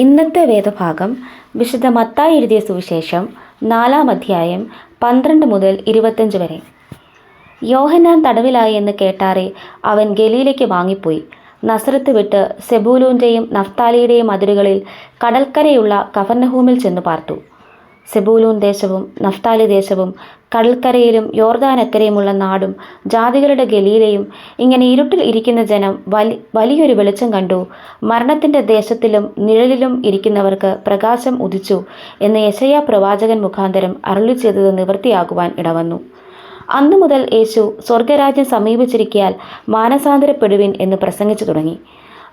ഇന്നത്തെ വേദഭാഗം വിശുദ്ധ മത്തായി എഴുതിയ സുവിശേഷം നാലാം അധ്യായം പന്ത്രണ്ട് മുതൽ ഇരുപത്തഞ്ച് വരെ. യോഹന്നാൻ തടവിലായി എന്ന് കേട്ടാറെ അവൻ ഗലീലയ്ക്ക് വാങ്ങിപ്പോയി. നസ്രത്ത് വിട്ട് സെബൂലൂന്റെയും നഫ്താലിയുടെയും അതിരുകളിൽ കടൽക്കരയുള്ള കഫർനഹൂമിൽ ചെന്നു പാർത്തു. സെബൂലൂൻ ദേശവും നഫ്താലി ദേശവും കടൽക്കരയിലും യോർദാനക്കരയുമുള്ള നാടും ജാതികളുടെ ഗലീലയും ഇങ്ങനെ ഇരുട്ടിൽ ഇരിക്കുന്ന ജനം വലി വലിയൊരു വെളിച്ചം കണ്ടു. മരണത്തിന്റെ ദേശത്തിലും നിഴലിലും ഇരിക്കുന്നവർക്ക് പ്രകാശം ഉദിച്ചു എന്ന് യശയ പ്രവാചകൻ മുഖാന്തരം അരുളി ചെയ്തത് നിവൃത്തിയാകുവാൻ ഇടവന്നു. അന്നു മുതൽ യേശു സ്വർഗരാജ്യം സമീപിച്ചിരിക്കയാൽ മാനസാന്തരപ്പെടുവിൻ എന്ന് പ്രസംഗിച്ചു തുടങ്ങി.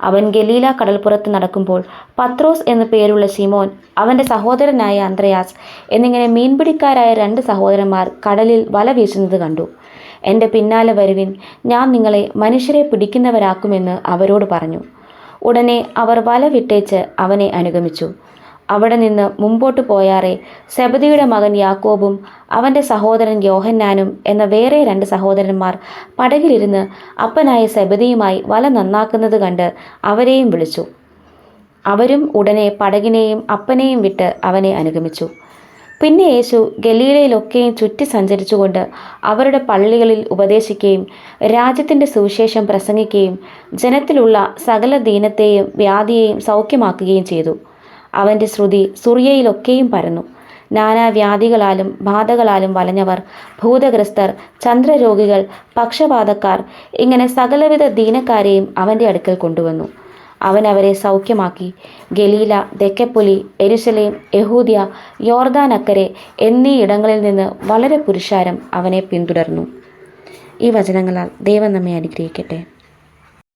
അവൻ ഗലീല കടൽപ്പുറത്ത് നടക്കുമ്പോൾ പത്രോസ് എന്നു പേരുള്ള ശിമോൻ അവന്റെ സഹോദരനായ അന്ത്രയാസ് എന്നിങ്ങനെ മീൻപിടിക്കാരായ രണ്ട് സഹോദരന്മാർ കടലിൽ വല വീശുന്നത് കണ്ടു. എന്റെ പിന്നാലെ വരുവിൻ ഞാൻ നിങ്ങളെ മനുഷ്യരെ പിടിക്കുന്നവരാക്കുമെന്ന് അവരോട് പറഞ്ഞു. ഉടനെ അവർ വല വിട്ടേച്ച് അവനെ അനുഗമിച്ചു. അവിടെ നിന്ന് മുമ്പോട്ട് പോയാറെ സെബദിയുടെ മകൻ യാക്കോബും അവന്റെ സഹോദരൻ യോഹന്നാനും എന്ന വേറെ രണ്ട് സഹോദരന്മാർ പടകിലിരുന്ന് അപ്പനായ സെബദിയുമായി വല നന്നാക്കുന്നത് കണ്ട് അവരെയും വിളിച്ചു. അവരും ഉടനെ പടകിനെയും അപ്പനെയും വിട്ട് അവനെ അനുഗമിച്ചു. പിന്നെ യേശു ഗലീലയിലൊക്കെയും ചുറ്റി സഞ്ചരിച്ചുകൊണ്ട് അവരുടെ പള്ളികളിൽ ഉപദേശിക്കുകയും രാജ്യത്തിന്റെ സുവിശേഷം പ്രസംഗിക്കുകയും ജനത്തിലുള്ള സകല ദീനത്തെയും വ്യാധിയെയും സൗഖ്യമാക്കുകയും ചെയ്തു. അവന്റെ ശ്രുതി സുറിയയിലൊക്കെയും പരന്നു. നാനാവ്യാധികളാലും ബാധകളാലും വലഞ്ഞവർ ഭൂതഗ്രസ്തർ ചന്ദ്രരോഗികൾ പക്ഷപാതക്കാർ ഇങ്ങനെ സകലവിധ ദീനക്കാരെയും അവന്റെ അടുക്കൽ കൊണ്ടുവന്നു. അവൻ അവരെ സൗഖ്യമാക്കി. ഗലീല ദെക്കപ്പൊലി എരുസലേം യഹൂദിയ യോർദാൻ അക്കരെ എന്നീ ഇടങ്ങളിൽ നിന്ന് വളരെ പുരുഷാരം അവനെ പിന്തുടർന്നു. ഈ വചനങ്ങളാൽ ദൈവം നമ്മെ അനുഗ്രഹിക്കട്ടെ.